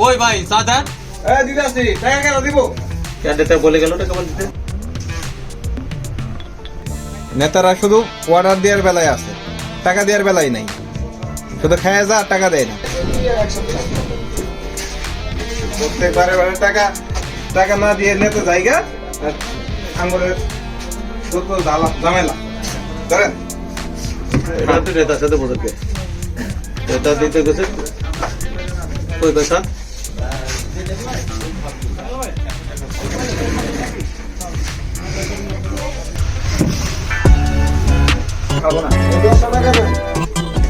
কই ভাই চা দেন এই দিদি আসছি টাকা কেন দিব? কেন দিতে বলে গেল দিতে নেতারা শুধু অর্ডার দেওয়ার বেলায় আছে টাকা দেওয়ার বেলায় নাই। শুধু খায় যা টাকা দেয় না। বারে টাকা টাকা না দিয়ে নেতা জায়গা আঙ্গুরের ঝামেলা। ধরেন? নেতার সাথে নেতা দিতে গেছে কই পয়সা?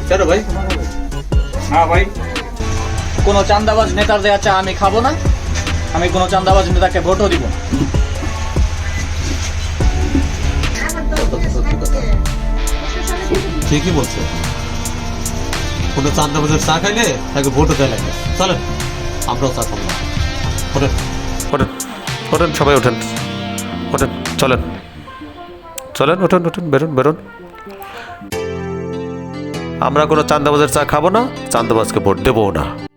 কেন ভাই। হ্যাঁ ভাই। কোনো চান্দাবাজ নেতার দেয়া চা আমি খাব না। আমি কোনো চান্দাবাজ নেতাকে ভোটও দিব না। ঠিকই বলছে। কোনো চান্দা বাজার চা খাইলে তাকে ভোটও দেয় লাগে চলেন আমরাও চা খাব। না ওঠেন ওঠেন ওঠেন, সবাই ওঠেন। ওঠেন, চলেন। চলেন, ওঠেন ওঠেন, বেরোন বেরোন। আমরা কোনো চান্দাবাজের চা খাব না, চান্দাবাজকে ভোট দেবও না।